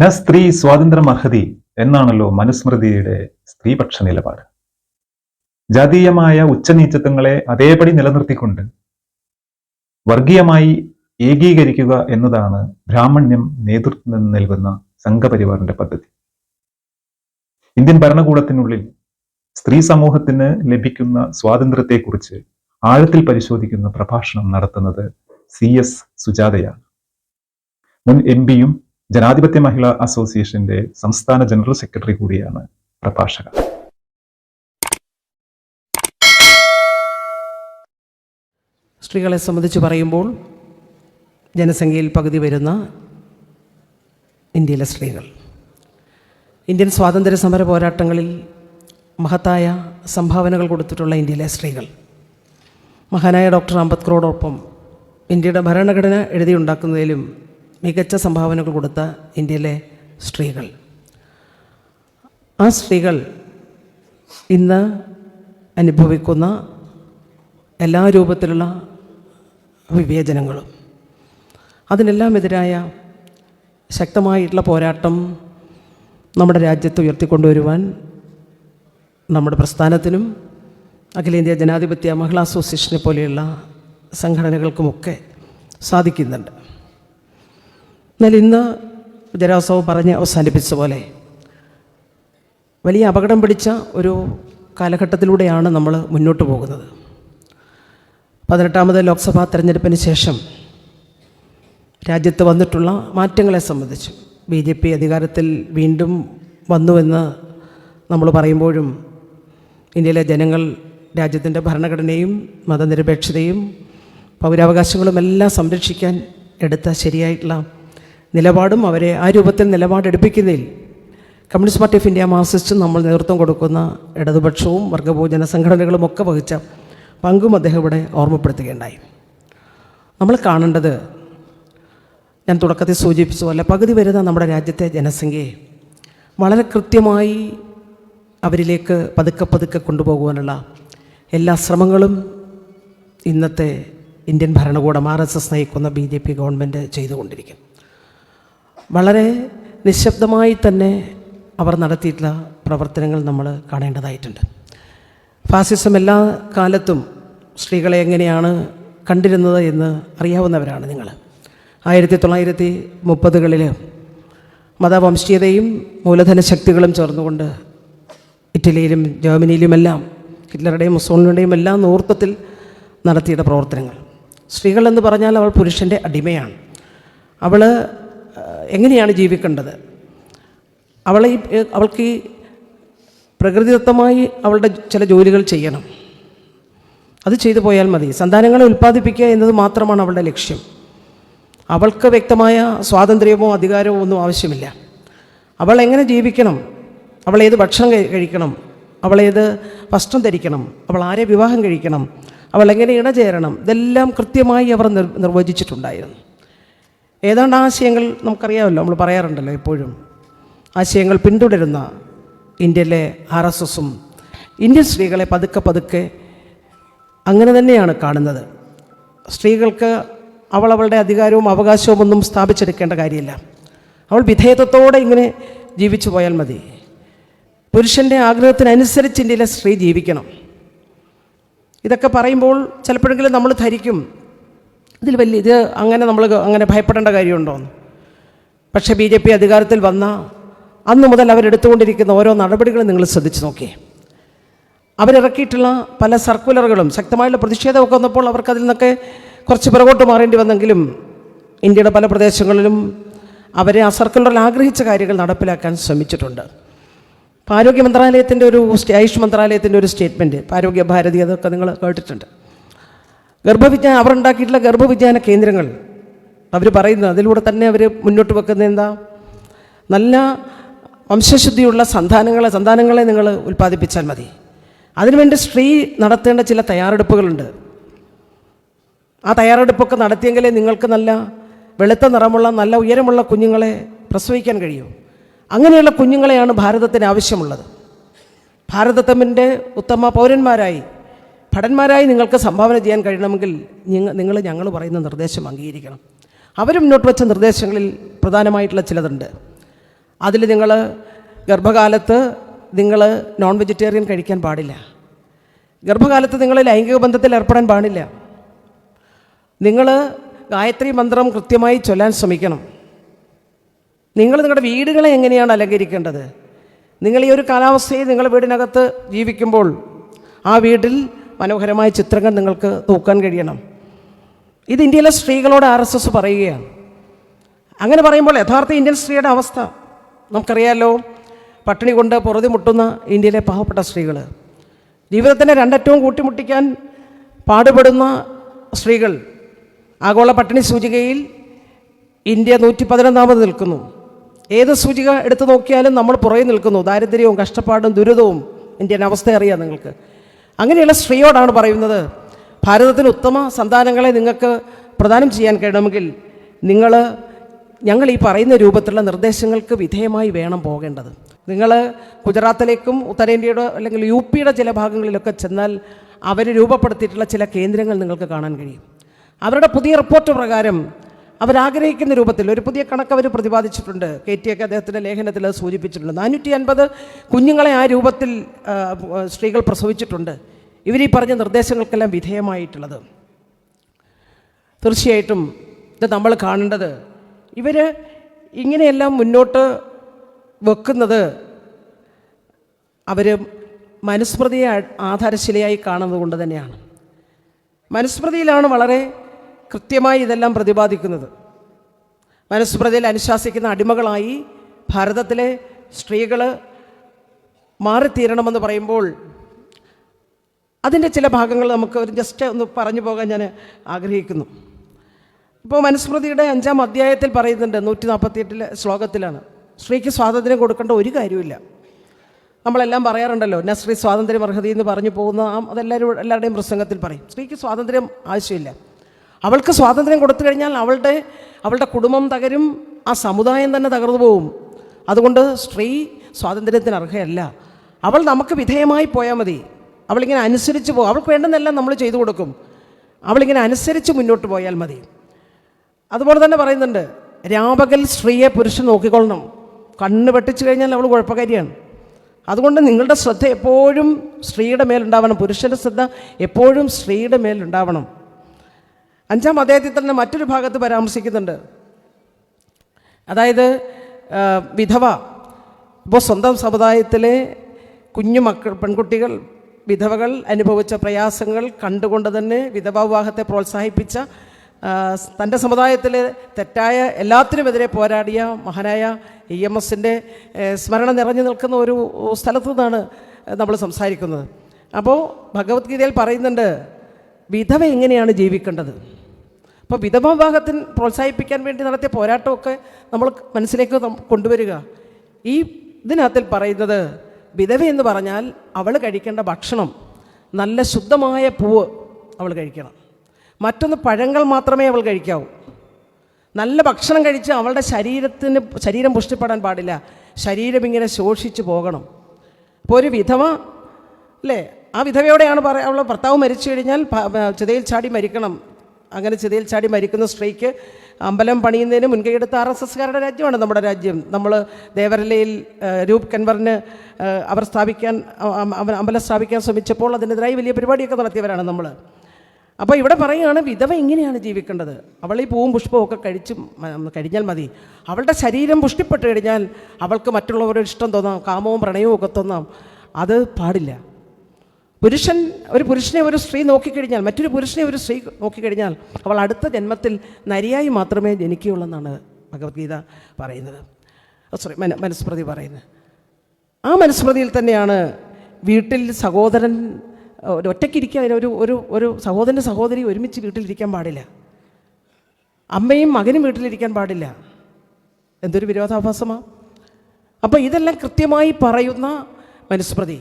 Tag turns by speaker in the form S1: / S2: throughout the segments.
S1: ന സ്ത്രീ സ്വാതന്ത്ര്യം അർഹതി എന്നാണല്ലോ മനുസ്മൃതിയുടെ സ്ത്രീപക്ഷ നിലപാട്. ജാതീയമായ ഉച്ചനീചത്വങ്ങളെ അതേപടി നിലനിർത്തിക്കൊണ്ട് വർഗീയമായി ഏകീകരിക്കുക എന്നതാണ് ബ്രാഹ്മണ്യം നേതൃത്വം നൽകുന്ന സംഘപരിവാറിന്റെ പദ്ധതി. ഇന്ത്യൻ ഭരണകൂടത്തിനുള്ളിൽ സ്ത്രീ സമൂഹത്തിന് ലഭിക്കുന്ന സ്വാതന്ത്ര്യത്തെക്കുറിച്ച് ആഴത്തിൽ പരിശോധിക്കുന്ന പ്രഭാഷണം നടത്തുന്നത് സി എസ് സുജാതയാണ്. മുൻ എം പിയും ജനാധിപത്യ മഹിളാ അസോസിയേഷന്റെ സംസ്ഥാന ജനറൽ സെക്രട്ടറി കൂടിയാണ് പ്രഭാഷക
S2: സ്ത്രീകളെ സംബന്ധിച്ച് പറയുമ്പോൾ ജനസംഖ്യയിൽ പകുതി വരുന്ന ഇന്ത്യയിലെ സ്ത്രീകൾ. ഇന്ത്യൻ സ്വാതന്ത്ര്യ സമര പോരാട്ടങ്ങളിൽ മഹത്തായ സംഭാവനകൾ കൊടുത്തിട്ടുള്ള ഇന്ത്യയിലെ സ്ത്രീകൾ. മഹാനായ ഡോക്ടർ അംബേദ്കറോടൊപ്പം ഇന്ത്യയുടെ ഭരണഘടന എഴുതിയുണ്ടാക്കുന്നതിലും മികച്ച സംഭാവനകൾ കൊടുത്ത ഇന്ത്യയിലെ സ്ത്രീകൾ. ആ സ്ത്രീകൾ ഇന്ന് അനുഭവിക്കുന്ന എല്ലാ രൂപത്തിലുള്ള വിവേചനങ്ങളും അതിനെല്ലാം എതിരായ ശക്തമായിട്ടുള്ള പോരാട്ടം നമ്മുടെ രാജ്യത്ത് ഉയർത്തിക്കൊണ്ടുവരുവാൻ നമ്മുടെ പ്രസ്ഥാനത്തിനും അഖിലേന്ത്യാ ജനാധിപത്യ മഹിളാ അസോസിയേഷനെ പോലെയുള്ള സംഘടനകൾക്കുമൊക്കെ സാധിക്കുന്നുണ്ട്. എന്നാൽ ഇന്ന് ജരാസവ് പറഞ്ഞ് അവസാനിപ്പിച്ച പോലെ വലിയ അപകടം പിടിച്ച ഒരു കാലഘട്ടത്തിലൂടെയാണ് നമ്മൾ മുന്നോട്ട് പോകുന്നത്. പതിനെട്ടാമത് ലോക്സഭാ തെരഞ്ഞെടുപ്പിന് ശേഷം രാജ്യത്ത് വന്നിട്ടുള്ള മാറ്റങ്ങളെ സംബന്ധിച്ച് ബി ജെ പി അധികാരത്തിൽ വീണ്ടും വന്നുവെന്ന് നമ്മൾ പറയുമ്പോഴും ഇന്ത്യയിലെ ജനങ്ങൾ രാജ്യത്തിന്റെ ഭരണഘടനയും മതനിരപേക്ഷതയും പൗരാവകാശങ്ങളും എല്ലാം സംരക്ഷിക്കാൻ എടുത്ത ശരിയായിട്ടുള്ള നിലപാടും അവരെ ആ രൂപത്തിൽ നിലപാടെടുപ്പിക്കുന്നതിൽ കമ്മ്യൂണിസ്റ്റ് പാർട്ടി ഓഫ് ഇന്ത്യ മാർസിസ്റ്റും നമ്മൾ നേതൃത്വം കൊടുക്കുന്ന ഇടതുപക്ഷവും വർഗഭോജന സംഘടനകളും ഒക്കെ വഹിച്ച പങ്കും അദ്ദേഹം ഇവിടെ ഓർമ്മപ്പെടുത്തുകയുണ്ടായി. നമ്മൾ കാണേണ്ടത് ഞാൻ തുടക്കത്തിൽ സൂചിപ്പിച്ച പോലെ പകുതി വരുന്ന നമ്മുടെ രാജ്യത്തെ ജനസംഖ്യയെ വളരെ കൃത്യമായി അവരിലേക്ക് പതുക്കെ പതുക്കെ കൊണ്ടുപോകുവാനുള്ള എല്ലാ ശ്രമങ്ങളും ഇന്നത്തെ ഇന്ത്യൻ ഭരണകൂടം ആർ എസ് എസ് നയിക്കുന്ന ബി ജെ പി ഗവൺമെന്റ് ചെയ്തുകൊണ്ടിരിക്കും. വളരെ നിശബ്ദമായി തന്നെ അവർ നടത്തിയിട്ടുള്ള പ്രവർത്തനങ്ങൾ നമ്മൾ കാണേണ്ടതായിട്ടുണ്ട്. ഫാസിസം എല്ലാ കാലത്തും സ്ത്രീകളെ എങ്ങനെയാണ് കണ്ടിരുന്നത് എന്ന് അറിയാവുന്നവരാണ് നിങ്ങൾ. ആയിരത്തി തൊള്ളായിരത്തി മുപ്പതുകളിൽ മതവംശീയതയും മൂലധന ശക്തികളും ചേർന്നുകൊണ്ട് ഇറ്റലിയിലും ജർമ്മനിയിലുമെല്ലാം ഹിറ്റ്ലറുടെയും മുസോളിനുടെയും എല്ലാം നേതൃത്വത്തിൽ നടത്തിയ പ്രവർത്തനങ്ങൾ. സ്ത്രീകൾ എന്ന് പറഞ്ഞാൽ അവൾ പുരുഷന്റെ അടിമയാണ്. അവൾ എങ്ങനെയാണ് ജീവിക്കേണ്ടത്? അവളെ അവൾക്ക് ഈ പ്രകൃതിദത്തമായി അവളുടെ ചില ജോലികൾ ചെയ്യണം. അത് ചെയ്തു പോയാൽ മതി. സന്താനങ്ങളെ ഉൽപ്പാദിപ്പിക്കുക എന്നത് മാത്രമാണ് അവളുടെ ലക്ഷ്യം. അവൾക്ക് വ്യക്തമായ സ്വാതന്ത്ര്യമോ അധികാരമോ ഒന്നും ആവശ്യമില്ല. അവൾ എങ്ങനെ ജീവിക്കണം? അവൾ ഏത് ഭക്ഷണം കഴിക്കണം? അവൾ ഏത് വസ്ത്രം ധരിക്കണം? അവൾ ആരെ വിവാഹം കഴിക്കണം? അവൾ എങ്ങനെ ഇണചേരണം? ഇതെല്ലാം കൃത്യമായി അവർ നിർ നിർവചിച്ചിട്ടുണ്ടായിരുന്നു. ഏതാണ്ട് ആശയങ്ങൾ നമുക്കറിയാമല്ലോ നമ്മൾ പറയാറുണ്ടല്ലോ എപ്പോഴും. ആശയങ്ങൾ പിന്തുടരുന്ന ഇന്ത്യയിലെ ആർ എസ് എസും ഇന്ത്യൻ സ്ത്രീകളെ പതുക്കെ പതുക്കെ അങ്ങനെ തന്നെയാണ് കാണുന്നത്. സ്ത്രീകൾക്ക് അവൾ അവളുടെ അധികാരവും അവകാശവും ഒന്നും സ്ഥാപിച്ചെടുക്കേണ്ട കാര്യമില്ല. അവൾ വിധേയത്വത്തോടെ ഇങ്ങനെ ജീവിച്ചു പോയാൽ മതി. പുരുഷന്റെ ആഗ്രഹത്തിനനുസരിച്ച് ഇന്ത്യയിലെ സ്ത്രീ ജീവിക്കണം. ഇതൊക്കെ പറയുമ്പോൾ ചിലപ്പോഴെങ്കിലും നമ്മൾ ധരിക്കും. ഇതിൽ വലിയ ഇത് അങ്ങനെ നമ്മൾ അങ്ങനെ ഭയപ്പെടേണ്ട കാര്യമുണ്ടോ എന്ന്? പക്ഷേ ബി ജെ പി അധികാരത്തിൽ വന്ന അന്ന് മുതൽ അവരെടുത്തുകൊണ്ടിരിക്കുന്ന ഓരോ നടപടികളും നിങ്ങൾ ശ്രദ്ധിച്ചു നോക്കിയേ. അവരിറക്കിയിട്ടുള്ള പല സർക്കുലറുകളും ശക്തമായുള്ള പ്രതിഷേധമൊക്കെ വന്നപ്പോൾ അവർക്കതിൽ നിന്നൊക്കെ കുറച്ച് പിറകോട്ട് മാറേണ്ടി വന്നെങ്കിലും ഇന്ത്യയുടെ പല പ്രദേശങ്ങളിലും അവരെ ആ സർക്കുലറിൽ ആഗ്രഹിച്ച കാര്യങ്ങൾ നടപ്പിലാക്കാൻ ശ്രമിച്ചിട്ടുണ്ട്. ഇപ്പോൾ ആരോഗ്യ മന്ത്രാലയത്തിന്റെ ഒരു ആയുഷ് മന്ത്രാലയത്തിന്റെ ഒരു സ്റ്റേറ്റ്മെന്റ് ആരോഗ്യ ഭാരതി അതൊക്കെ നിങ്ങൾ കേട്ടിട്ടുണ്ട്. ഗർഭവിജ്ഞാന അവർ ഉണ്ടാക്കിയിട്ടുള്ള ഗർഭവിജ്ഞാന കേന്ദ്രങ്ങൾ. അവർ പറയുന്നത് അതിലൂടെ തന്നെ അവർ മുന്നോട്ട് വെക്കുന്നത് എന്താ? നല്ല വംശശുദ്ധിയുള്ള സന്താനങ്ങളെ സന്താനങ്ങളെ നിങ്ങൾ ഉൽപ്പാദിപ്പിച്ചാൽ മതി. അതിനുവേണ്ടി സ്ത്രീ നടത്തേണ്ട ചില തയ്യാറെടുപ്പുകളുണ്ട്. ആ തയ്യാറെടുപ്പൊക്കെ നടത്തിയെങ്കിലേ നിങ്ങൾക്ക് നല്ല വെളുത്ത നിറമുള്ള നല്ല ഉയരമുള്ള കുഞ്ഞുങ്ങളെ പ്രസവിക്കാൻ കഴിയൂ. അങ്ങനെയുള്ള കുഞ്ഞുങ്ങളെയാണ് ഭാരതത്തിന് ആവശ്യമുള്ളത്. ഭാരതത്തമ്മിന്റെ ഉത്തമ പൗരന്മാരായി ഭടന്മാരായി നിങ്ങൾക്ക് സംഭാവന ചെയ്യാൻ കഴിയണമെങ്കിൽ നിങ്ങൾ ഞങ്ങൾ പറയുന്ന നിർദ്ദേശം അംഗീകരിക്കണം. അവർ മുന്നോട്ട് വെച്ച നിർദ്ദേശങ്ങളിൽ പ്രധാനമായിട്ടുള്ള ചിലതുണ്ട്. അതിൽ നിങ്ങൾ ഗർഭകാലത്ത് നിങ്ങൾ നോൺ വെജിറ്റേറിയൻ കഴിക്കാൻ പാടില്ല. ഗർഭകാലത്ത് നിങ്ങൾ ലൈംഗിക ബന്ധത്തിൽ ഏർപ്പെടാൻ പാടില്ല. നിങ്ങൾ ഗായത്രി മന്ത്രം കൃത്യമായി ചൊല്ലാൻ ശ്രമിക്കണം. നിങ്ങൾ നിങ്ങളുടെ വീടുകളെ എങ്ങനെയാണ് അലങ്കരിക്കേണ്ടത്? നിങ്ങൾ ഈ ഒരു കാലാവസ്ഥയിൽ നിങ്ങളുടെ വീടിനകത്ത് ജീവിക്കുമ്പോൾ ആ വീട്ടിൽ മനോഹരമായ ചിത്രങ്ങൾ നിങ്ങൾക്ക് തൂക്കാൻ കഴിയണം. ഇത് ഇന്ത്യയിലെ സ്ത്രീകളോട് ആർ എസ് എസ് പറയുകയാണ്. അങ്ങനെ പറയുമ്പോൾ യഥാർത്ഥ ഇന്ത്യൻ സ്ത്രീയുടെ അവസ്ഥ. നമുക്കറിയാലോ പട്ടിണി കൊണ്ട് പൊറുതി മുട്ടുന്ന ഇന്ത്യയിലെ പാവപ്പെട്ട സ്ത്രീകൾ ജീവിതത്തിന്റെ രണ്ടറ്റവും കൂട്ടിമുട്ടിക്കാൻ പാടുപെടുന്ന സ്ത്രീകൾ. ആഗോള പട്ടിണി സൂചികയിൽ ഇന്ത്യ നൂറ്റി പതിനൊന്നാമത് നിൽക്കുന്നു. ഏത് സൂചിക എടുത്തു നോക്കിയാലും നമ്മൾ പുറകെ നിൽക്കുന്നു. ദാരിദ്ര്യവും കഷ്ടപ്പാടും ദുരിതവും ഇന്ത്യൻ അവസ്ഥ അറിയാം നിങ്ങൾക്ക്. അങ്ങനെയുള്ള സ്ത്രീയോടാണ് പറയുന്നത് ഭാരതത്തിന് ഉത്തമ സന്താനങ്ങളെ നിങ്ങൾക്ക് പ്രദാനം ചെയ്യാൻ കഴിയണമെങ്കിൽ നിങ്ങൾ ഞങ്ങൾ ഈ പറയുന്ന രൂപത്തിലുള്ള നിർദ്ദേശങ്ങൾക്ക് വിധേയമായി വേണം പോകേണ്ടത്. നിങ്ങൾ ഗുജറാത്തിലേക്കും ഉത്തരേന്ത്യയുടെ അല്ലെങ്കിൽ യു പിയുടെ ചില ഭാഗങ്ങളിലൊക്കെ ചെന്നാൽ അവർ രൂപപ്പെടുത്തിയിട്ടുള്ള ചില കേന്ദ്രങ്ങൾ നിങ്ങൾക്ക് കാണാൻ കഴിയും. അവരുടെ പുതിയ റിപ്പോർട്ട് പ്രകാരം അവരാഗ്രഹിക്കുന്ന രൂപത്തിൽ ഒരു പുതിയ കണക്ക് അവർ പ്രതിപാദിച്ചിട്ടുണ്ട്. കെ ടി ഒക്കെ അദ്ദേഹത്തിന്റെ ലേഖനത്തിൽ അത് സൂചിപ്പിച്ചിട്ടുണ്ട്. നാനൂറ്റി അൻപത് കുഞ്ഞുങ്ങളെ ആ രൂപത്തിൽ സ്ത്രീകൾ പ്രസവിച്ചിട്ടുണ്ട്. ഇവർ ഈ പറഞ്ഞ നിർദ്ദേശങ്ങൾക്കെല്ലാം വിധേയമായിട്ടുള്ളത്. തീർച്ചയായിട്ടും ഇത് നമ്മൾ കാണേണ്ടത് ഇവർ ഇങ്ങനെയെല്ലാം മുന്നോട്ട് വെക്കുന്നത് അവർ മനുസ്മൃതിയെ ആധാരശിലയായി കാണുന്നത് കൊണ്ട് തന്നെയാണ്. മനുസ്മൃതിയിലാണ് വളരെ കൃത്യമായി ഇതെല്ലാം പ്രതിപാദിക്കുന്നത്. മനുസ്മൃതിയിൽ അനുശാസിക്കുന്ന അടിമകളായി ഭാരതത്തിലെ സ്ത്രീകൾ മാറിത്തീരണമെന്ന് പറയുമ്പോൾ അതിന്റെ ചില ഭാഗങ്ങൾ നമുക്ക് ഒരു ജസ്റ്റ് ഒന്ന് പറഞ്ഞു പോകാൻ ഞാൻ ആഗ്രഹിക്കുന്നു. ഇപ്പോൾ മനുസ്മൃതിയുടെ അഞ്ചാം അധ്യായത്തിൽ പറയുന്നുണ്ട് നൂറ്റി നാൽപ്പത്തിയെട്ടിലെ ശ്ലോകത്തിലാണ്. സ്ത്രീക്ക് സ്വാതന്ത്ര്യം കൊടുക്കേണ്ട ഒരു കാര്യമില്ല നമ്മളെല്ലാം പറയാറുണ്ടല്ലോ എന്നാ സ്ത്രീ സ്വാതന്ത്ര്യം അർഹതയെന്ന് പറഞ്ഞു പോകുന്ന അതെല്ലാവരും എല്ലാവരുടെയും പ്രസംഗത്തിൽ പറയും. സ്ത്രീക്ക് സ്വാതന്ത്ര്യം ആവശ്യമില്ല. അവൾക്ക് സ്വാതന്ത്ര്യം കൊടുത്തു കഴിഞ്ഞാൽ അവളുടെ അവളുടെ കുടുംബം തകരും ആ സമുദായം തന്നെ തകർന്നു പോവും. അതുകൊണ്ട് സ്ത്രീ സ്വാതന്ത്ര്യത്തിന് അർഹയല്ല. അവൾ നമുക്ക് വിധേയമായി പോയാൽ മതി. അവളിങ്ങനെ അനുസരിച്ച് പോകും അവൾക്ക് വേണ്ടുന്നെല്ലാം നമ്മൾ ചെയ്തു കൊടുക്കും. അവളിങ്ങനെ അനുസരിച്ച് മുന്നോട്ട് പോയാൽ മതി. അതുപോലെ തന്നെ പറയുന്നുണ്ട് രാപകൽ സ്ത്രീയെ പുരുഷൻ നോക്കിക്കൊള്ളണം. കണ്ണ് വെട്ടിച്ചു കഴിഞ്ഞാൽ അവൾ കുഴപ്പക്കാരിയാണ് അതുകൊണ്ട് നിങ്ങളുടെ ശ്രദ്ധ എപ്പോഴും സ്ത്രീയുടെ മേലുണ്ടാവണം. പുരുഷന്റെ ശ്രദ്ധ എപ്പോഴും സ്ത്രീയുടെ മേലുണ്ടാവണം. അഞ്ചാം അദ്ദേഹത്തിൽ തന്നെ മറ്റൊരു ഭാഗത്ത് പരാമർശിക്കുന്നുണ്ട്. അതായത് വിധവ ഇപ്പോൾ സ്വന്തം സമുദായത്തിലെ കുഞ്ഞു മക്കൾ പെൺകുട്ടികൾ വിധവകൾ അനുഭവിച്ച പ്രയാസങ്ങൾ കണ്ടുകൊണ്ട് തന്നെ വിധവാ വിവാഹത്തെ പ്രോത്സാഹിപ്പിച്ച തന്റെ സമുദായത്തിലെ തെറ്റായ എല്ലാത്തിനുമെതിരെ പോരാടിയ മഹാനായ ഇ എം എസിന്റെ സ്മരണ നിറഞ്ഞു നിൽക്കുന്ന ഒരു സ്ഥലത്തു നിന്നാണ് നമ്മൾ സംസാരിക്കുന്നത്. അപ്പോൾ ഭഗവത്ഗീതയിൽ പറയുന്നുണ്ട് വിധവ എങ്ങനെയാണ് ജീവിക്കേണ്ടത്? അപ്പോൾ വിധവ വിവാഹത്തിന് പ്രോത്സാഹിപ്പിക്കാൻ വേണ്ടി നടത്തിയ പോരാട്ടമൊക്കെ നമ്മൾ മനസ്സിലേക്ക് കൊണ്ടുവരിക. ഈ ഇതിനകത്തിൽ പറയുന്നത് വിധവ എന്ന് പറഞ്ഞാൽ അവൾ കഴിക്കേണ്ട ഭക്ഷണം നല്ല ശുദ്ധമായ പൂവ് അവൾ കഴിക്കണം. മറ്റൊന്ന് പഴങ്ങൾ മാത്രമേ അവൾ കഴിക്കാവൂ. നല്ല ഭക്ഷണം കഴിച്ച് അവളുടെ ശരീരത്തിന് ശരീരം പുഷ്ടിപ്പെടാൻ പാടില്ല. ശരീരം ഇങ്ങനെ ശോഷിച്ച് പോകണം. അപ്പോൾ ഒരു വിധവ അല്ലേ? ആ വിധവയോടെയാണ് പറ അവളെ ഭർത്താവ് മരിച്ചു കഴിഞ്ഞാൽ ചിതയിൽ ചാടി മരിക്കണം. അങ്ങനെ ചിതയിൽ ചാടി മരിക്കുന്ന സ്ത്രീക്ക് അമ്പലം പണിയുന്നതിന് മുൻകൈയെടുത്ത ആർ എസ് എസ്കാരുടെ രാജ്യമാണ് നമ്മുടെ രാജ്യം. നമ്മൾ ദേവരലയിൽ രൂപ് കൻവറിന് അവർ സ്ഥാപിക്കാൻ അമ്പലം സ്ഥാപിക്കാൻ ശ്രമിച്ചപ്പോൾ അതിനെതിരായി വലിയ പരിപാടിയൊക്കെ നടത്തിയവരാണ് നമ്മൾ. അപ്പോൾ ഇവിടെ പറയുകയാണ് വിധവ ഇങ്ങനെയാണ് ജീവിക്കേണ്ടത്. അവൾ ഈ പൂവും പുഷ്പവും ഒക്കെ കഴിച്ച് കഴിഞ്ഞാൽ മതി. അവളുടെ ശരീരം പുഷ്ടിപ്പെട്ട് കഴിഞ്ഞാൽ അവൾക്ക് മറ്റുള്ളവരുടെ ഇഷ്ടം തോന്നാം കാമവും പ്രണയവും ഒക്കെ തോന്നാം. അത് പാടില്ല. പുരുഷൻ ഒരു പുരുഷനെ ഒരു സ്ത്രീ നോക്കിക്കഴിഞ്ഞാൽ മറ്റൊരു പുരുഷനെ ഒരു സ്ത്രീ നോക്കിക്കഴിഞ്ഞാൽ അവൾ അടുത്ത ജന്മത്തിൽ നരിയായി മാത്രമേ ജനിക്കുകയുള്ളൂ എന്നാണ് ഭഗവത്ഗീത പറയുന്നത്. സോറി മന മനുസ്മൃതി പറയുന്നത്. ആ മനുസ്മൃതിയിൽ തന്നെയാണ് വീട്ടിൽ സഹോദരൻ ഒറ്റയ്ക്കിരിക്കാൻ ഒരു ഒരു ഒരു സഹോദരന്റെ സഹോദരി ഒരുമിച്ച് വീട്ടിലിരിക്കാൻ പാടില്ല. അമ്മയും മകനും വീട്ടിലിരിക്കാൻ പാടില്ല. എന്തൊരു വിരോധാഭാസമാണ് അപ്പോൾ ഇതെല്ലാം കൃത്യമായി പറയുന്ന മനുസ്മൃതി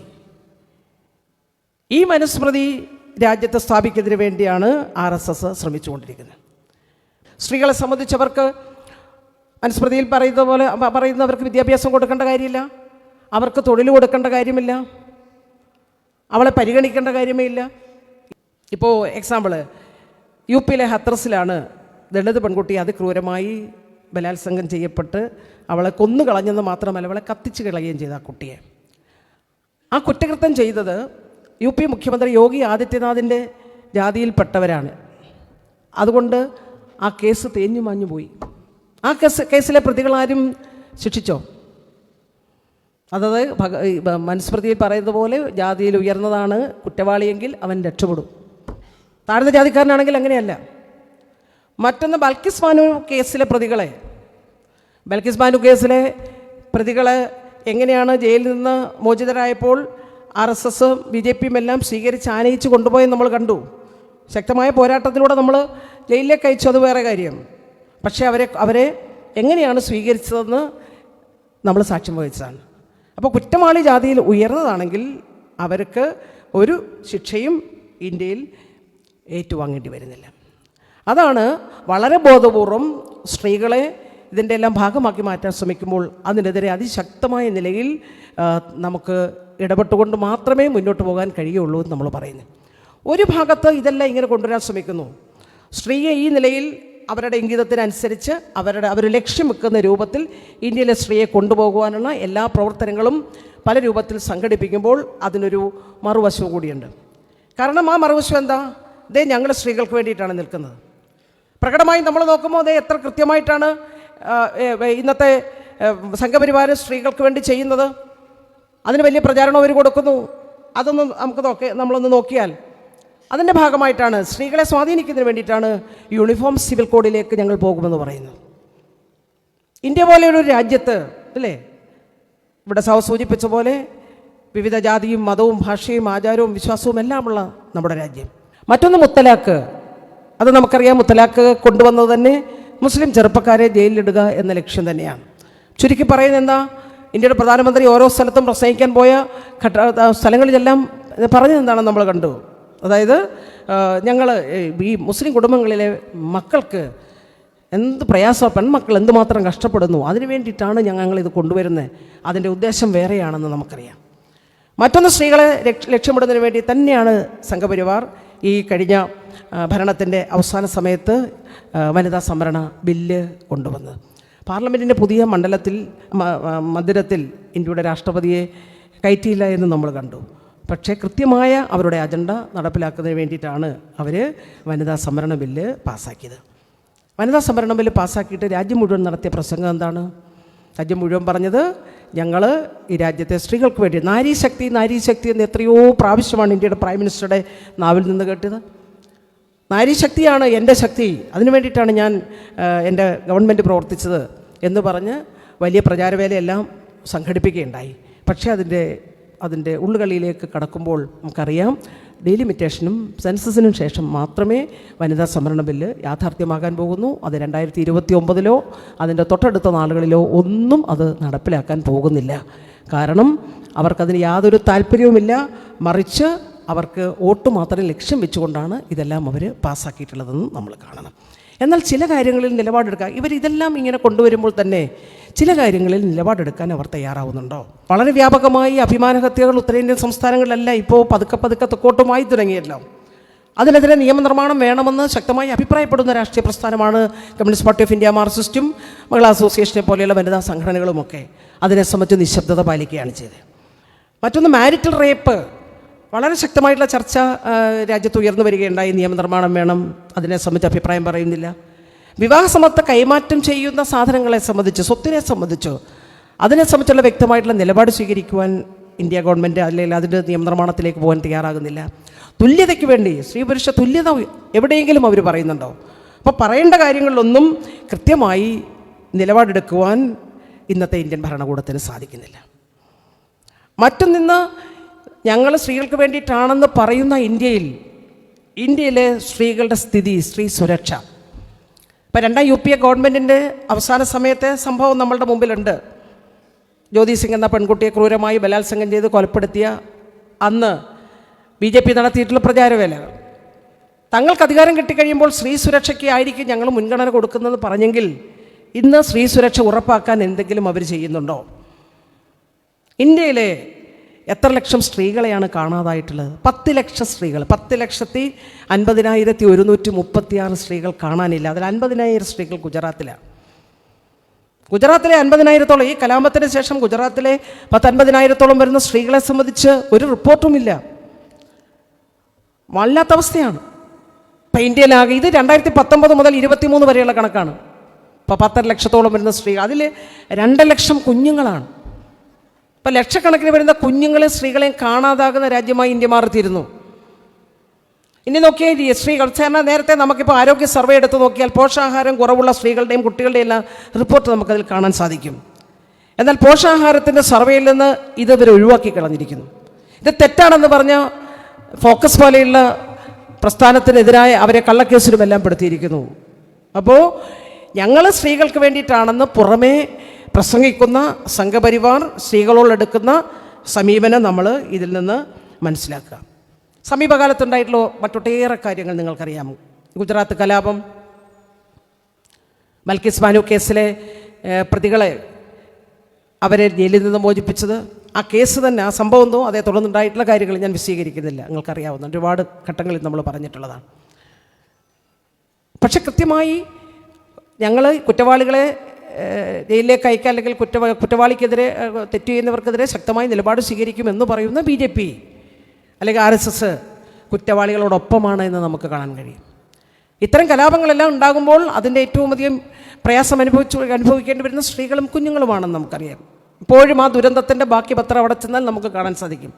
S2: ഈ മനുസ്മൃതി രാജ്യത്തെ സ്ഥാപിക്കുന്നതിന് വേണ്ടിയാണ് ആർ എസ് എസ് ശ്രമിച്ചുകൊണ്ടിരിക്കുന്നത്. സ്ത്രീകളെ സംബന്ധിച്ചവർക്ക് മനുസ്മൃതിയിൽ പറയുന്ന പോലെ പറയുന്നവർക്ക് വിദ്യാഭ്യാസം കൊടുക്കേണ്ട കാര്യമില്ല. അവർക്ക് തൊഴിൽ കൊടുക്കേണ്ട കാര്യമില്ല. അവളെ പരിഗണിക്കേണ്ട കാര്യമേ ഇല്ല ഇപ്പോൾ എക്സാമ്പിൾ യു പിയിലെ ഹത്രസിലാണ് ദളിത് പെൺകുട്ടി അതിക്രൂരമായി ബലാത്സംഗം ചെയ്യപ്പെട്ട് അവളെ കൊന്നു കളഞ്ഞെന്ന് മാത്രമല്ല അവളെ കത്തിച്ച് കളയുകയും ചെയ്ത ആ കുട്ടിയെ. ആ കുറ്റകൃത്യം ചെയ്തത് യു പി മുഖ്യമന്ത്രി യോഗി ആദിത്യനാഥിന്റെ ജാതിയിൽപ്പെട്ടവരാണ്. അതുകൊണ്ട് ആ കേസ് തേഞ്ഞു മാഞ്ഞു പോയി. ആ കേസ് കേസിലെ പ്രതികളാരും ശിക്ഷിച്ചോ? അതായത് ഭഗ മനുസ്മൃതിയിൽ പറയുന്നത് പോലെ ജാതിയിൽ ഉയർന്നതാണ് കുറ്റവാളിയെങ്കിൽ അവൻ രക്ഷപ്പെടും. താഴ്ന്ന ജാതിക്കാരനാണെങ്കിൽ അങ്ങനെയല്ല. മറ്റൊന്ന് ബൽക്കിസ് ബാനു കേസിലെ പ്രതികളെ. ബൽക്കിസ് ബാനു കേസിലെ പ്രതികളെ എങ്ങനെയാണ് ജയിലിൽ നിന്ന് മോചിതരായപ്പോൾ R S S B J പിയും എല്ലാം സ്വീകരിച്ച് ആനയിച്ച് കൊണ്ടുപോയി നമ്മൾ കണ്ടു. ശക്തമായ പോരാട്ടത്തിലൂടെ നമ്മൾ ജയിലിലേക്ക് അയച്ചു. അത് വേറെ കാര്യം. പക്ഷേ അവരെ അവരെ എങ്ങനെയാണ് സ്വീകരിച്ചതെന്ന് നമ്മൾ സാക്ഷ്യം വഹിച്ചതാണ്. അപ്പോൾ കുറ്റമാളി ജാതിയിൽ ഉയർന്നതാണെങ്കിൽ അവർക്ക് ഒരു ശിക്ഷയും ഇന്ത്യയിൽ ഏറ്റുവാങ്ങേണ്ടി വരുന്നില്ല. അതാണ് വളരെ ബോധപൂർവം സ്ത്രീകളെ ഇതിന്റെ എല്ലാം ഭാഗമാക്കി മാറ്റാൻ ശ്രമിക്കുമ്പോൾ അതിനെതിരെ അതിശക്തമായ നിലയിൽ നമുക്ക് ഇടപെട്ടുകൊണ്ട് മാത്രമേ മുന്നോട്ട് പോകാൻ കഴിയുള്ളൂ എന്ന് നമ്മൾ പറയുന്നു. ഒരു ഭാഗത്ത് ഇതെല്ലാം ഇങ്ങനെ കൊണ്ടുവരാൻ ശ്രമിക്കുന്നു. സ്ത്രീയെ ഈ നിലയിൽ അവരുടെ ഇംഗിതത്തിനനുസരിച്ച് അവരുടെ അവർ ലക്ഷ്യം വെക്കുന്ന രൂപത്തിൽ ഇന്ത്യയിലെ സ്ത്രീയെ കൊണ്ടുപോകുവാനുള്ള എല്ലാ പ്രവർത്തനങ്ങളും പല രൂപത്തിൽ സംഘടിപ്പിക്കുമ്പോൾ അതിനൊരു മറുവശവും കൂടിയുണ്ട്. കാരണം ആ മറുവശം എന്താ? ദേ ഞങ്ങൾ സ്ത്രീകൾക്ക് വേണ്ടിയിട്ടാണ് നിൽക്കുന്നത്. പ്രകടമായി നമ്മൾ നോക്കുമ്പോൾ അതേ എത്ര കൃത്യമായിട്ടാണ് ഇന്നത്തെ സംഘപരിവാരം സ്ത്രീകൾക്ക് വേണ്ടി ചെയ്യുന്നത്. അതിന് വലിയ പ്രചാരണം അവർ കൊടുക്കുന്നു. അതൊന്ന് നമുക്ക് നോക്കി നമ്മളൊന്ന് നോക്കിയാൽ അതിന്റെ ഭാഗമായിട്ടാണ് സ്ത്രീകളെ സ്വാധീനിക്കുന്നതിന് വേണ്ടിയിട്ടാണ് യൂണിഫോം സിവിൽ കോഡിലേക്ക് ഞങ്ങൾ പോകുമെന്ന് പറയുന്നത്. ഇന്ത്യ പോലെയൊരു രാജ്യത്ത് അല്ലേ? ഇവിടെ സഹ സൂചിപ്പിച്ച പോലെ വിവിധ ജാതിയും മതവും ഭാഷയും ആചാരവും വിശ്വാസവും എല്ലാമുള്ള നമ്മുടെ രാജ്യം. മറ്റൊന്ന് മുത്തലാക്ക് അത് നമുക്കറിയാം മുത്തലാക്ക് കൊണ്ടുവന്നത് തന്നെ മുസ്ലിം ചെറുപ്പക്കാരെ ജയിലിലിടുക എന്ന ലക്ഷ്യം തന്നെയാണ്. ചുരുക്കി പറയുന്നത് എന്താ? ഇന്ത്യയുടെ പ്രധാനമന്ത്രി ഓരോ സ്ഥലത്തും പ്രസംഗിക്കാൻ പോയ ഘട്ട സ്ഥലങ്ങളിലെല്ലാം പറഞ്ഞത് എന്താണെന്ന് നമ്മൾ കണ്ടു? അതായത് ഞങ്ങൾ ഈ മുസ്ലിം കുടുംബങ്ങളിലെ മക്കൾക്ക് എന്ത് പ്രയാസം പെൺമക്കൾ എന്തുമാത്രം കഷ്ടപ്പെടുന്നു? അതിനു വേണ്ടിയിട്ടാണ് ഞങ്ങൾ ഇത് കൊണ്ടുവരുന്നത്. അതിന്റെ ഉദ്ദേശം വേറെയാണെന്ന് നമുക്കറിയാം. മറ്റൊന്ന് സ്ത്രീകളെ ലക്ഷ- ലക്ഷ്യമിടുന്നതിന് വേണ്ടി തന്നെയാണ് സംഘപരിവാർ ഈ കഴിഞ്ഞ ഭരണത്തിന്റെ അവസാന സമയത്ത് വനിതാ സംവരണ ബില്ല് കൊണ്ടുവന്നത്. പാർലമെന്റിന്റെ പുതിയ മണ്ഡലത്തിൽ മന്ദിരത്തിൽ ഇന്ത്യയുടെ രാഷ്ട്രപതിയെ കയറ്റിയില്ല എന്ന് നമ്മൾ കണ്ടു. പക്ഷേ കൃത്യമായ അവരുടെ അജണ്ട നടപ്പിലാക്കുന്നതിന് വേണ്ടിയിട്ടാണ് അവർ വനിതാ സംവരണ ബില്ല് പാസ്സാക്കിയത്. വനിതാ സംവരണ ബില്ല് പാസ്സാക്കിയിട്ട് രാജ്യം മുഴുവൻ നടത്തിയ പ്രസംഗം എന്താണ്? രാജ്യം മുഴുവൻ പറഞ്ഞത് ഞങ്ങൾ ഈ രാജ്യത്തെ സ്ത്രീകൾക്ക് വേണ്ടി നാരീശക്തി നാരീശക്തി എന്ന് എത്രയോ പ്രാവശ്യമാണ് ഇന്ത്യയുടെ പ്രൈം മിനിസ്റ്ററുടെ നാവിൽ നിന്ന് കേട്ടത്. നാരീശക്തിയാണ് എന്റെ ശക്തി. അതിനു വേണ്ടിയിട്ടാണ് ഞാൻ എന്റെ ഗവൺമെന്റ് പ്രവർത്തിച്ചത് എന്ന് പറഞ്ഞ് വലിയ പ്രചാരവേലയെല്ലാം സംഘടിപ്പിക്കുകയുണ്ടായി. പക്ഷേ അതിന്റെ അതിന്റെ ഉള്ളുകളിയിലേക്ക് കടക്കുമ്പോൾ നമുക്കറിയാം ഡീലിമിറ്റേഷനും സെൻസസിനും ശേഷം മാത്രമേ വനിതാ സംവരണ ബില്ല് യാഥാർത്ഥ്യമാകാൻ പോകുന്നു. അത് രണ്ടായിരത്തി ഇരുപത്തി ഒമ്പതിലോ അതിന്റെ തൊട്ടടുത്ത നാളുകളിലോ ഒന്നും അത് നടപ്പിലാക്കാൻ പോകുന്നില്ല. കാരണം അവർക്കതിന് യാതൊരു താല്പര്യവുമില്ല. മറിച്ച് അവർക്ക് വോട്ട് മാത്രം ലക്ഷ്യം വെച്ചുകൊണ്ടാണ് ഇതെല്ലാം അവർ പാസ്സാക്കിയിട്ടുള്ളതെന്ന് നമ്മൾ കാണണം. എന്നാൽ ചില കാര്യങ്ങളിൽ നിലപാടെടുക്കുക ഇവർ ഇതെല്ലാം ഇങ്ങനെ കൊണ്ടുവരുമ്പോൾ തന്നെ ചില കാര്യങ്ങളിൽ നിലപാടെടുക്കാൻ അവർ തയ്യാറാവുന്നുണ്ടോ? വളരെ വ്യാപകമായി അഭിമാനഹത്യകൾ ഉത്തരേന്ത്യൻ സംസ്ഥാനങ്ങളിലല്ല ഇപ്പോൾ പതുക്കെ പതുക്കെ തെക്കോട്ടുമായി തുടങ്ങിയല്ലോ. അതിനെതിരെ നിയമനിർമ്മാണം വേണമെന്ന് ശക്തമായി അഭിപ്രായപ്പെടുന്ന രാഷ്ട്രീയ പ്രസ്ഥാനമാണ് കമ്മ്യൂണിസ്റ്റ് പാർട്ടി ഓഫ് ഇന്ത്യ മാർക്സിസ്റ്റും മഹിളാ അസോസിയേഷനെ പോലെയുള്ള വനിതാ സംഘടനകളുമൊക്കെ. അതിനെ സംബന്ധിച്ച് നിശബ്ദത പാലിക്കുകയാണ് ചെയ്തത്. മറ്റൊന്ന് മാരിറ്റൽ റേപ്പ്. വളരെ ശക്തമായിട്ടുള്ള ചർച്ച രാജ്യത്ത് ഉയർന്നു വരികയുണ്ടായി. നിയമനിർമ്മാണം വേണം അതിനെ സംബന്ധിച്ച് അഭിപ്രായം പറയുന്നില്ല. വിവാഹ വിവാഹസമത്വ കൈമാറ്റം ചെയ്യുന്ന സാധനങ്ങളെ സംബന്ധിച്ച് സ്വത്തിനെ സംബന്ധിച്ച് അതിനെ സംബന്ധിച്ചുള്ള വ്യക്തമായിട്ടുള്ള നിലപാട് സ്വീകരിക്കുവാൻ ഇന്ത്യ ഗവൺമെന്റ് അല്ലെങ്കിൽ അതിന്റെ നിയമനിർമ്മാണത്തിലേക്ക് പോകാൻ തയ്യാറാകുന്നില്ല. തുല്യതയ്ക്ക് വേണ്ടി സ്ത്രീ പുരുഷ തുല്യത എവിടെയെങ്കിലും അവർ പറയുന്നുണ്ടോ? അപ്പോൾ പറയേണ്ട കാര്യങ്ങളിലൊന്നും കൃത്യമായി നിലപാടെടുക്കുവാൻ ഇന്നത്തെ ഇന്ത്യൻ ഭരണകൂടത്തിന് സാധിക്കുന്നില്ല. മറ്റൊന്നിന്ന് ഞങ്ങൾ സ്ത്രീകൾക്ക് വേണ്ടിയിട്ടാണെന്ന് പറയുന്ന ഇന്ത്യയിൽ ഇന്ത്യയിലെ സ്ത്രീകളുടെ സ്ഥിതി സ്ത്രീ സുരക്ഷ. ഇപ്പം രണ്ടാം യു പി എ ഗവൺമെന്റിന്റെ അവസാന സമയത്തെ സംഭവം നമ്മളുടെ മുമ്പിലുണ്ട്. ജ്യോതി സിംഗ് എന്ന പെൺകുട്ടിയെ ക്രൂരമായി ബലാത്സംഗം ചെയ്ത് കൊലപ്പെടുത്തിയ അന്ന് ബി ജെ പി നടത്തിയിട്ടുള്ള പ്രചാരവേലകൾ തങ്ങൾക്ക് അധികാരം കിട്ടിക്കഴിയുമ്പോൾ സ്ത്രീ സുരക്ഷയ്ക്ക് ആയിരിക്കും ഞങ്ങൾ മുൻഗണന കൊടുക്കുന്നത് പറഞ്ഞെങ്കിൽ ഇന്ന് സ്ത്രീ സുരക്ഷ ഉറപ്പാക്കാൻ എന്തെങ്കിലും അവർ ചെയ്യുന്നുണ്ടോ? ഇന്ത്യയിലെ എത്ര ലക്ഷം സ്ത്രീകളെയാണ് കാണാതായിട്ടുള്ളത്? പത്ത് ലക്ഷം സ്ത്രീകൾ. പത്ത് ലക്ഷത്തി അൻപതിനായിരത്തി ഒരുന്നൂറ്റി മുപ്പത്തിയാറ് സ്ത്രീകൾ കാണാനില്ല. അതിൽ അൻപതിനായിരം സ്ത്രീകൾ ഗുജറാത്തിലാണ് ഗുജറാത്തിലെ അൻപതിനായിരത്തോളം ഈ കലാപത്തിന് ശേഷം ഗുജറാത്തിലെ പത്തൻപതിനായിരത്തോളം വരുന്ന സ്ത്രീകളെ സംബന്ധിച്ച് ഒരു റിപ്പോർട്ടുമില്ല. വല്ലാത്ത അവസ്ഥയാണ്. ഇപ്പം ഇന്ത്യയിലാകെ ഇത് രണ്ടായിരത്തി പത്തൊമ്പത് മുതൽ ഇരുപത്തിമൂന്ന് വരെയുള്ള കണക്കാണ്. ഇപ്പോൾ പത്തര ലക്ഷത്തോളം വരുന്ന സ്ത്രീ അതിൽ രണ്ട് ലക്ഷം കുഞ്ഞുങ്ങളാണ്. ഇപ്പം ലക്ഷക്കണക്കിന് വരുന്ന കുഞ്ഞുങ്ങളെയും സ്ത്രീകളെയും കാണാതാകുന്ന രാജ്യമായി ഇന്ത്യ മാറിത്തീരുന്നു. ഇനി നോക്കിയാൽ സ്ത്രീകൾ കാരണം നേരത്തെ നമുക്കിപ്പോൾ ആരോഗ്യ സർവേ എടുത്ത് നോക്കിയാൽ പോഷകാഹാരം കുറവുള്ള സ്ത്രീകളുടെയും കുട്ടികളുടെയും എല്ലാം റിപ്പോർട്ട് നമുക്കതിൽ കാണാൻ സാധിക്കും. എന്നാൽ പോഷകാഹാരത്തിന്റെ സർവേയിൽ നിന്ന് ഇത് ഒഴിവാക്കി കളഞ്ഞിരിക്കുന്നു. ഇത് തെറ്റാണെന്ന് പറഞ്ഞ ഫോക്കസ് പോലെയുള്ള പ്രസ്ഥാനത്തിനെതിരായ അവരെ കള്ളക്കേസിലും എല്ലാം പെടുത്തിയിരിക്കുന്നു. അപ്പോൾ ഞങ്ങൾ സ്ത്രീകൾക്ക് വേണ്ടിയിട്ടാണെന്ന് പുറമേ പ്രസംഗിക്കുന്ന സംഘപരിവാർ സ്ത്രീകളോടെടുക്കുന്ന സമീപനം നമ്മൾ ഇതിൽ നിന്ന് മനസ്സിലാക്കുക. സമീപകാലത്തുണ്ടായിട്ടുള്ള മറ്റൊട്ടേറെ കാര്യങ്ങൾ നിങ്ങൾക്കറിയാം ഗുജറാത്ത് കലാപം മൽക്കിസ് ബാനു കേസിലെ പ്രതികളെ അവരെ ജയിലിൽ നിന്ന് മോചിപ്പിച്ചത്. ആ കേസ് തന്നെ ആ സംഭവം അതേ തുടർന്നുണ്ടായിട്ടുള്ള കാര്യങ്ങൾ ഞാൻ വിശദീകരിക്കുന്നില്ല. നിങ്ങൾക്കറിയാവുന്ന ഒരുപാട് ഘട്ടങ്ങളിൽ നമ്മൾ പറഞ്ഞിട്ടുള്ളതാണ്. പക്ഷെ കൃത്യമായി ഞങ്ങൾ കുറ്റവാളികളെ ജയിലിലേക്ക് അയക്കുക അല്ലെങ്കിൽ കുറ്റ കുറ്റവാളിക്കെതിരെ തെറ്റ് ചെയ്യുന്നവർക്കെതിരെ ശക്തമായി നിലപാട് സ്വീകരിക്കുമെന്ന് പറയുന്ന ബി ജെ പി അല്ലെങ്കിൽ ആർ എസ് എസ് കുറ്റവാളികളോടൊപ്പമാണ് എന്ന് നമുക്ക് കാണാൻ കഴിയും. ഇത്തരം കലാപങ്ങളെല്ലാം ഉണ്ടാകുമ്പോൾ അതിന്റെ ഏറ്റവും അധികം പ്രയാസം അനുഭവിച്ചു അനുഭവിക്കേണ്ടി വരുന്ന സ്ത്രീകളും കുഞ്ഞുങ്ങളുമാണെന്ന് നമുക്കറിയാം. ഇപ്പോഴും ആ ദുരന്തത്തിന്റെ ബാക്കി പത്രം അവിടെ ചെന്നാൽ നമുക്ക് കാണാൻ സാധിക്കും.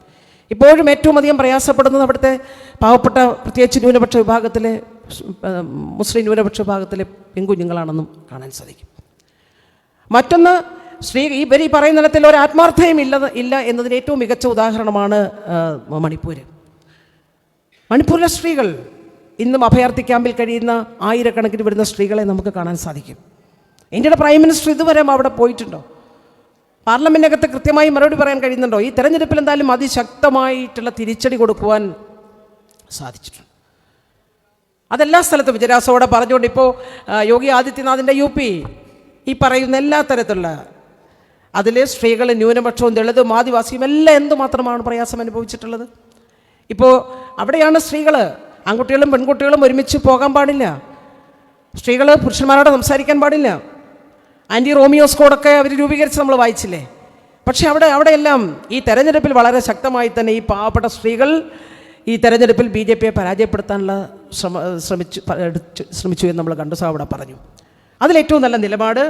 S2: ഇപ്പോഴും ഏറ്റവും അധികം പ്രയാസപ്പെടുന്നത് അവിടുത്തെ പാവപ്പെട്ട പ്രത്യേകിച്ച് ന്യൂനപക്ഷ വിഭാഗത്തിലെ മുസ്ലിം ന്യൂനപക്ഷ വിഭാഗത്തിലെ പെൺകുഞ്ഞുങ്ങളാണെന്നും കാണാൻ സാധിക്കും. മറ്റൊന്ന് ശ്രീ ഈ ഇവർ ഈ പറയുന്നിടത്തിൽ ഒരു ആത്മാർത്ഥയും ഇല്ല ഇല്ല എന്നതിന് ഏറ്റവും മികച്ച ഉദാഹരണമാണ് മണിപ്പൂർ മണിപ്പൂര്. മണിപ്പൂരിലെ സ്ത്രീകൾ ഇന്നും അഭയാർത്ഥി ക്യാമ്പിൽ കഴിയുന്ന ആയിരക്കണക്കിന് വരുന്ന സ്ത്രീകളെ നമുക്ക് കാണാൻ സാധിക്കും. ഇന്ത്യയുടെ പ്രൈം മിനിസ്റ്റർ ഇതുവരെ അവിടെ പോയിട്ടുണ്ടോ? പാർലമെന്റിനകത്ത് കൃത്യമായി മറുപടി പറയാൻ കഴിയുന്നുണ്ടോ? ഈ തെരഞ്ഞെടുപ്പിൽ എന്തായാലും അതിശക്തമായിട്ടുള്ള തിരിച്ചടി കൊടുക്കുവാൻ സാധിച്ചിട്ടുണ്ട്. അതെല്ലാ സ്ഥലത്തും വിജയരാസോടെ പറഞ്ഞുകൊണ്ട് ഇപ്പോൾ യോഗി ആദിത്യനാഥിന്റെ യു പി ഈ പറയുന്ന എല്ലാ തരത്തിലുള്ള അതിൽ സ്ത്രീകൾ ന്യൂനപക്ഷവും ദളിതും ആദിവാസിയും എല്ലാം എന്തുമാത്രമാണ് പ്രയാസം അനുഭവിച്ചിട്ടുള്ളത്? ഇപ്പോൾ അവിടെയാണ് സ്ത്രീകൾ ആൺകുട്ടികളും പെൺകുട്ടികളും ഒരുമിച്ച് പോകാൻ പാടില്ല. സ്ത്രീകൾ പുരുഷന്മാരോട് സംസാരിക്കാൻ പാടില്ല. ആന്റി റോമിയോസ് കോഡൊക്കെ അവർ രൂപീകരിച്ച് നമ്മൾ വായിച്ചില്ലേ? പക്ഷേ അവിടെ അവിടെയെല്ലാം ഈ തെരഞ്ഞെടുപ്പിൽ വളരെ ശക്തമായി തന്നെ ഈ പാവപ്പെട്ട സ്ത്രീകൾ ഈ തെരഞ്ഞെടുപ്പിൽ ബി ജെ പിയെ പരാജയപ്പെടുത്താനുള്ള ശ്രമ ശ്രമിച്ചു ശ്രമിച്ചു എന്ന് നമ്മൾ കണ്ടു. അവിടെ പറഞ്ഞു. അതിലേറ്റവും നല്ല നിലപാട്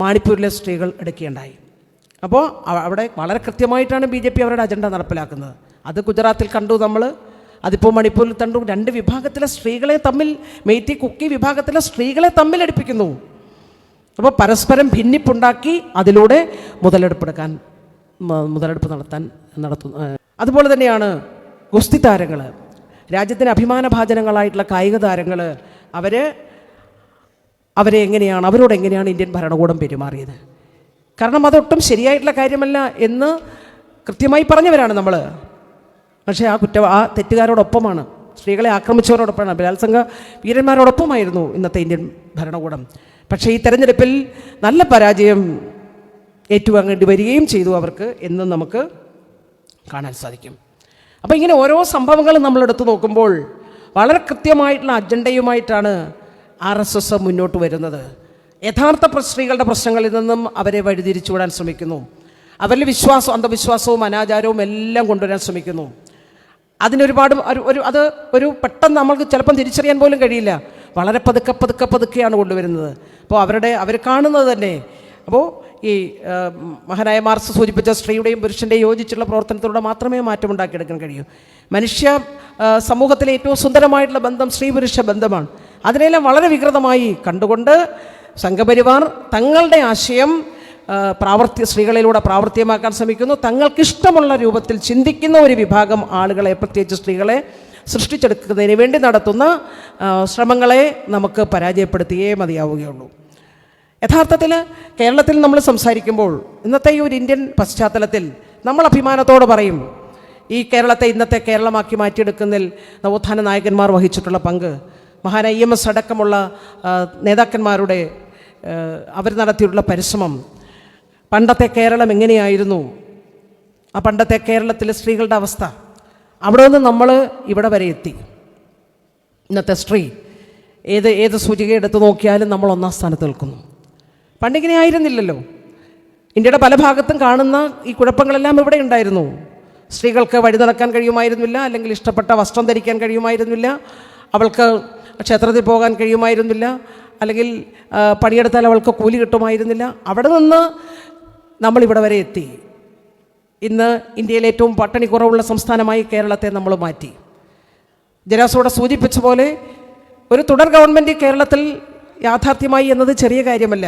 S2: മാണിപ്പൂരിലെ സ്ത്രീകൾ എടുക്കുകയുണ്ടായി. അപ്പോൾ അവിടെ വളരെ കൃത്യമായിട്ടാണ് ബി ജെ പി അവരുടെ അജണ്ട നടപ്പിലാക്കുന്നത്. അത് ഗുജറാത്തിൽ കണ്ടു നമ്മൾ അതിപ്പോൾ മണിപ്പൂരിൽ കണ്ടു. രണ്ട് വിഭാഗത്തിലെ സ്ത്രീകളെ തമ്മിൽ മെയ്റ്റി കുക്കി വിഭാഗത്തിലെ സ്ത്രീകളെ തമ്മിൽ എടുപ്പിക്കുന്നു. അപ്പോൾ പരസ്പരം ഭിന്നിപ്പുണ്ടാക്കി അതിലൂടെ മുതലെടുപ്പെടുക്കാൻ മുതലെടുപ്പ് നടത്താൻ നടത്തുന്നു അതുപോലെ തന്നെയാണ് ഗുസ്തി താരങ്ങൾ രാജ്യത്തിന് അഭിമാനഭാജനങ്ങളായിട്ടുള്ള കായിക താരങ്ങൾ അവർ അവരെ എങ്ങനെയാണ് അവരോട് എങ്ങനെയാണ് ഇന്ത്യൻ ഭരണകൂടം പെരുമാറിയത്? കാരണം അതൊട്ടും ശരിയായിട്ടുള്ള കാര്യമല്ല എന്ന് കൃത്യമായി പറഞ്ഞവരാണ് നമ്മൾ പക്ഷേ ആ കുറ്റ ആ തെറ്റുകാരോടൊപ്പമാണ്. സ്ത്രീകളെ ആക്രമിച്ചവരോടൊപ്പമാണ്. ബലാത്സംഗ വീരന്മാരോടൊപ്പമായിരുന്നു ഇന്നത്തെ ഇന്ത്യൻ ഭരണകൂടം. പക്ഷേ ഈ തെരഞ്ഞെടുപ്പിൽ നല്ല പരാജയം ഏറ്റുവാങ്ങേണ്ടി വരികയും ചെയ്തു അവർക്ക് എന്ന് നമുക്ക് കാണാൻ സാധിക്കും. അപ്പോൾ ഇങ്ങനെ ഓരോ സംഭവങ്ങളും നമ്മളെടുത്ത് നോക്കുമ്പോൾ വളരെ കൃത്യമായിട്ടുള്ള അജണ്ടയുമായിട്ടാണ് ആർ എസ് എസ് മുന്നോട്ട് വരുന്നത്. യഥാർത്ഥ സ്ത്രീകളുടെ പ്രശ്നങ്ങളിൽ നിന്നും അവരെ വഴിതിരിച്ചുവിടാൻ ശ്രമിക്കുന്നു. അവരിൽ വിശ്വാസം അന്ധവിശ്വാസവും അനാചാരവും എല്ലാം കൊണ്ടുവരാൻ ശ്രമിക്കുന്നു. അതിനൊരുപാട് ഒരു- അത് ഒരു പെട്ടെന്ന് നമ്മൾക്ക് ചിലപ്പം തിരിച്ചറിയാൻ പോലും കഴിയില്ല. വളരെ പതുക്കെ പതുക്കെ പതുക്കെയാണ് കൊണ്ടുവരുന്നത്. അപ്പോൾ അവരുടെ അവർ കാണുന്നത് തന്നെ. അപ്പോൾ ഈ മഹാനായ മാർസ് സൂചിപ്പിച്ച സ്ത്രീയുടെയും പുരുഷന്റെയും യോജിച്ചുള്ള പ്രവർത്തനത്തിലൂടെ മാത്രമേ മാറ്റമുണ്ടാക്കിയെടുക്കാൻ കഴിയൂ. മനുഷ്യ സമൂഹത്തിലെ ഏറ്റവും സുന്ദരമായിട്ടുള്ള ബന്ധം സ്ത്രീ പുരുഷ ബന്ധമാണ്. അതിനെല്ലാം വളരെ വികൃതമായി കണ്ടുകൊണ്ട് സംഘപരിവാർ തങ്ങളുടെ ആശയം പ്രാവർത്തി സ്ത്രീകളിലൂടെ പ്രാവർത്തികമാക്കാൻ ശ്രമിക്കുന്നു. തങ്ങൾക്കിഷ്ടമുള്ള രൂപത്തിൽ ചിന്തിക്കുന്ന ഒരു വിഭാഗം ആളുകളെ പ്രത്യേകിച്ച് സ്ത്രീകളെ സൃഷ്ടിച്ചെടുക്കുന്നതിന് വേണ്ടി നടത്തുന്ന ശ്രമങ്ങളെ നമുക്ക് പരാജയപ്പെടുത്തിയേ മതിയാവുകയുള്ളൂ. യഥാർത്ഥത്തിൽ കേരളത്തിൽ നമ്മൾ സംസാരിക്കുമ്പോൾ ഇന്നത്തെ ഈ ഒരു ഇന്ത്യൻ പശ്ചാത്തലത്തിൽ നമ്മൾ അഭിമാനത്തോട് പറയും ഈ കേരളത്തെ ഇന്നത്തെ കേരളമാക്കി മാറ്റിയെടുക്കുന്നതിൽ നവോത്ഥാന നായകന്മാർ വഹിച്ചിട്ടുള്ള പങ്ക് മഹാനായ ഇ എം എസ് അടക്കമുള്ള നേതാക്കന്മാരുടെ അവർ നടത്തിയിട്ടുള്ള പരിശ്രമം. പണ്ടത്തെ കേരളം എങ്ങനെയായിരുന്നു? ആ പണ്ടത്തെ കേരളത്തിലെ സ്ത്രീകളുടെ അവസ്ഥ. അവിടെ നിന്ന് നമ്മൾ ഇവിടെ വരെ എത്തി. ഇന്നത്തെ സ്ത്രീ ഏത് ഏത് സൂചിക എടുത്ത് നോക്കിയാലും നമ്മൾ ഒന്നാം സ്ഥാനത്ത് നിൽക്കുന്നു. പണ്ടിങ്ങനെ ആയിരുന്നില്ലല്ലോ. ഇന്ത്യയുടെ പല ഭാഗത്തും കാണുന്ന ഈ കുഴപ്പങ്ങളെല്ലാം ഇവിടെ ഉണ്ടായിരുന്നു. സ്ത്രീകൾക്ക് വഴി നടക്കാൻ കഴിയുമായിരുന്നില്ല അല്ലെങ്കിൽ ഇഷ്ടപ്പെട്ട വസ്ത്രം ധരിക്കാൻ കഴിയുമായിരുന്നില്ല. അവൾക്ക് ക്ഷേത്രത്തിൽ പോകാൻ കഴിയുമായിരുന്നില്ല. അല്ലെങ്കിൽ പണിയെടുത്താൽ അവൾക്ക് കൂലി കിട്ടുമായിരുന്നില്ല. അവിടെ നിന്ന് നമ്മളിവിടെ വരെ എത്തി. ഇന്ന് ഇന്ത്യയിലെ ഏറ്റവും പട്ടണി കുറവുള്ള സംസ്ഥാനമായി കേരളത്തെ നമ്മൾ മാറ്റി. ജനാസോടെ സൂചിപ്പിച്ച പോലെ ഒരു തുടർ ഗവൺമെന്റ് കേരളത്തിൽ യാഥാർത്ഥ്യമായി എന്നത് ചെറിയ കാര്യമല്ല.